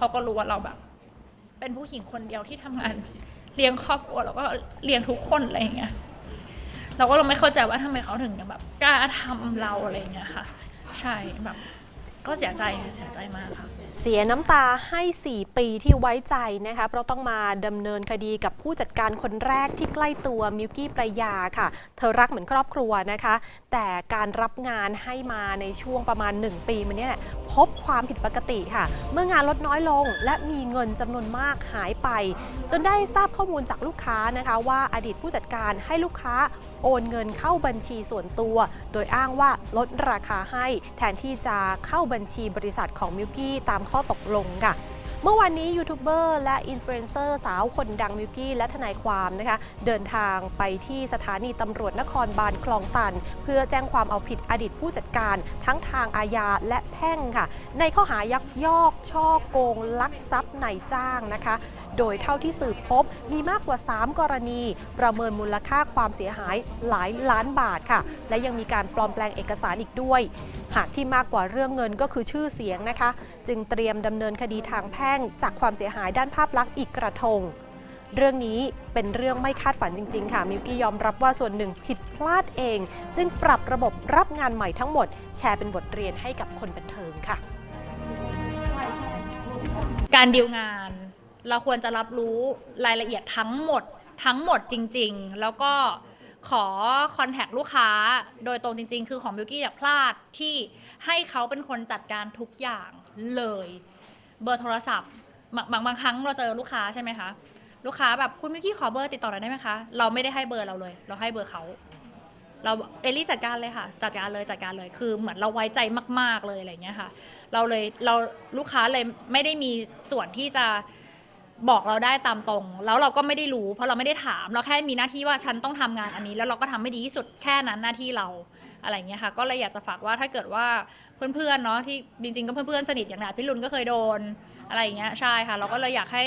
เขาก็รู้ว่าเราแบบ เป็นผู้หญิงคนเดียวที่ทำงานเลี้ยงครอบครัวแล้วก็เลี้ยงทุกคนอะไรอย่างเงี้ยเราก็เราไม่เข้าใจว่าทำไมเขาถึงแบบกล้าทำเราอะไรอย่างเงี้ยค่ะ ใช่แบบ ก็เสียใจเสียใจมากค่ะ เสียน้ำตาให้ 4 ปีที่ไว้ใจนะคะเพราะต้องมาดำเนินคดีกับผู้จัดการคนแรกที่ใกล้ตัวมิวกี้ประยาค่ะ เธอรักเหมือนครอบครัวนะคะ แต่การรับงานให้มาในช่วงประมาณ 1 ปีมาเนี้ยพบความผิดปกติค่ะ เมื่องานลดน้อยลงและมีเงินจำนวนมากหายไป จนได้ทราบข้อมูลจากลูกค้านะคะ ว่าอดีตผู้จัดการให้ลูกค้าโอนเงินเข้าบัญชีส่วนตัว โดยอ้างว่าลดราคาให้แทนที่จะเข้าบัญชีบริษัทของมิวกี้ตามข้อตกลงค่ะ เมื่อวานนี้ยูทูบเบอร์และอินฟลูเอนเซอร์สาวคนดังมิวกี้และทนายความนะคะ เดินทางไปที่สถานีตำรวจนครบาลคลองตัน เพื่อแจ้งความเอาผิดอดีตผู้จัดการ ทั้งทางอาญาและแพ่งค่ะ ในข้อหายักยอกช่อโกง ลักทรัพย์ในจ้างนะคะ โดยเท่าที่สืบพบมีมากกว่า 3 กรณี ประเมินมูลค่าความเสียหายหลายล้านบาทค่ะ และยังมีการปลอมแปลงเอกสารอีกด้วย หากที่มากกว่าเรื่องเงินก็คือชื่อเสียงนะคะ จึงเตรียมดำเนินคดีทางแพ่งจากความเสียหายด้านภาพลักษณ์อีกกระทง เรื่องนี้เป็นเรื่องไม่คาดฝันจริง ๆ ค่ะ มิวกี้ยอมรับว่าส่วนหนึ่งผิดพลาดเอง จึงปรับระบบรับงานใหม่ทั้งหมด แชร์เป็นบทเรียนให้กับคนบันเทิงค่ะ การดีลงาน เราควรจะรับรู้รายละเอียดทั้งหมดทั้งหมดจริง ๆ แล้วก็ขอคอนแทคลูกค้าโดยตรงจริง ๆ คือของบิวกี้อย่าพลาดที่ให้เขาเป็นคนจัดการทุกอย่างเลย เบอร์โทรศัพท์บางบางบางครั้งเราเจอลูกค้าใช่ไหมคะ ลูกค้าแบบคุณบิวกี้ขอเบอร์ติดต่อหน่อยได้ไหมคะ เราไม่ได้ให้เบอร์เราเลย เราให้เบอร์เขา เราเอลลี่จัดการเลยค่ะ จัดการเลยจัดการเลย คือเหมือนเราไว้ใจมาก ๆเลยอะไรอย่างเงี้ยค่ะ เราเลยเราลูกค้าเลยไม่ได้มีส่วนที่จะบอกเราได้ตามตรง แล้วเราก็ไม่ได้รู้ เพราะเราไม่ได้ถาม เราแค่มีหน้าที่ว่าฉันต้องทำงานอันนี้ แล้วเราก็ทำให้ดีที่สุดแค่นั้นหน้าที่เรา อะไรเงี้ยค่ะ ก็เลยอยากจะฝากว่าถ้าเกิดว่าเพื่อนๆเนาะที่จริงๆก็เพื่อนๆสนิทอย่างนาพี่ลุนก็เคยโดนอะไรอย่างเงี้ยใช่ค่ะ เราก็เลยอยากให้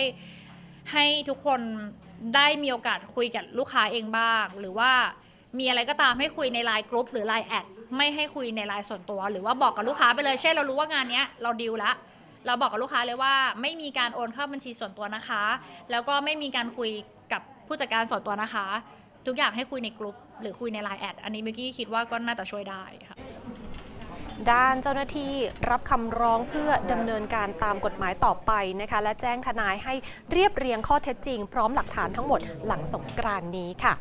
ให้ทุกคนได้มีโอกาสคุยกับลูกค้าเองบ้าง หรือว่ามีอะไรก็ตามให้คุยในไลน์กรุ๊ปหรือไลน์แอดไม่ให้คุยในไลน์ส่วนตัว หรือว่าบอกกับลูกค้าไปเลยเช่นเรารู้ว่างานเนี้ยเราดีลละเราบอกกับลูกค้าเลยว่า ไม่มีการโอนเข้าบัญชีส่วนตัวนะคะ แล้วก็ไม่มีการคุยกับผู้จัดการส่วนตัวนะคะ ทุกอย่างให้คุยในกลุ่มหรือคุยในไลน์แอดอันนี้เมื่อกี้คิดว่าก็น่าจะช่วยได้ค่ะด้านเจ้าหน้าที่รับคำร้องเพื่อดำเนินการตามกฎหมายต่อไปนะคะ และแจ้งทนายให้เรียบเรียงข้อเท็จจริง พร้อมหลักฐานทั้งหมดหลังสงกรานนี้ค่ะ